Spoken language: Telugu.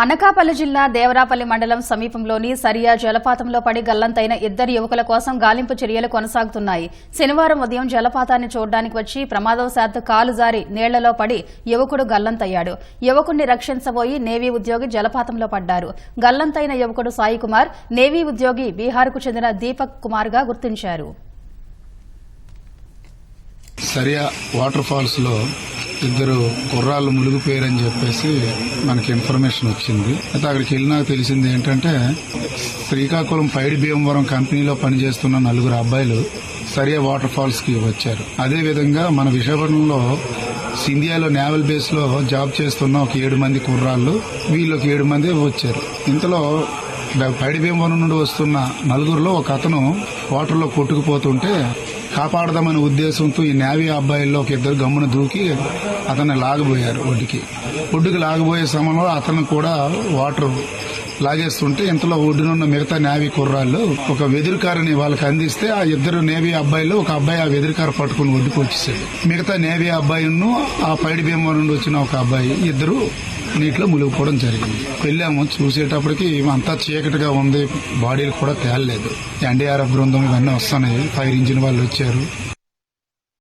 అనకాపల్లి జిల్లా దేవరాపల్లి మండలం సమీపంలోని సరియా జలపాతంలో పడి గల్లంతైన ఇద్దరు యువకుల కోసం గాలింపు చర్యలు కొనసాగుతున్నాయి. శనివారం ఉదయం జలపాతాన్ని చూడడానికి వచ్చి ప్రమాదవశాత్తు కాలు జారి నీళ్ళలో పడి యువకుడు గల్లంతయ్యాడు. యువకుడిని రక్షించబోయి నేవీ ఉద్యోగి జలపాతంలో పడ్డారు. గల్లంతైన యువకుడు సాయి కుమార్ నేవీ ఉద్యోగి బీహార్కు చెందిన దీపక్ కుమార్గా గుర్తించారు. సరియా వాటర్ ఫాల్స్లో ఇద్దరు కుర్రాళ్ళు మునిగిపోయారని చెప్పేసి మనకి ఇన్ఫర్మేషన్ వచ్చింది. అయితే అక్కడికి వెళ్ళినాక తెలిసింది ఏంటంటే శ్రీకాకుళం పైడి భీమవరం కంపెనీలో పనిచేస్తున్న నలుగురు అబ్బాయిలు సరియా వాటర్ ఫాల్స్కి వచ్చారు. అదే విధంగా మన విశాఖపట్నంలో సింధియాలో నేవల్ బేస్లో జాబ్ చేస్తున్న ఒక ఏడు మంది కుర్రాళ్ళు వీళ్ళకి ఏడు మంది వచ్చారు. ఇంతలో పైడి భీమవరం నుండి వస్తున్న నలుగురిలో ఒక అతను వాటర్లో కొట్టుకుపోతుంటే కాపాడదామనే ఉద్దేశంతో ఈ నేవీ అబ్బాయిల్లో ఒక ఇద్దరు గమ్మున దూకి అతన్ని లాగబోయారు ఒడ్డుకి. ఒడ్డుకి లాగబోయే సమయంలో అతను కూడా వాటర్ లాగేస్తుంటే ఇంతలో ఒడ్డునున్న మిగతా నేవీ కుర్రాళ్ళు ఒక వెదురుకారని వాళ్ళకి అందిస్తే ఆ ఇద్దరు నేవీ అబ్బాయిలు ఒక అబ్బాయి ఆ వెదురుకార పట్టుకుని ఒడ్డుకు వచ్చేసాడు మిగతా నేవీ అబ్బాయిను ఆ పైడి భీమవరం నుండి వచ్చిన ఒక అబ్బాయి ఇద్దరు నీటిలో మునిగిపోవడం జరిగింది. వెళ్ళాము చూసేటప్పటికి అంతా చీకటిగా ఉంది. బాడీలు కూడా తేలలేదు. ఎన్డీఆర్ఎఫ్ బృందం ఇవన్నీ వస్తున్నాయి. ఫైర్ ఇంజిన్ వాళ్ళు వచ్చారు.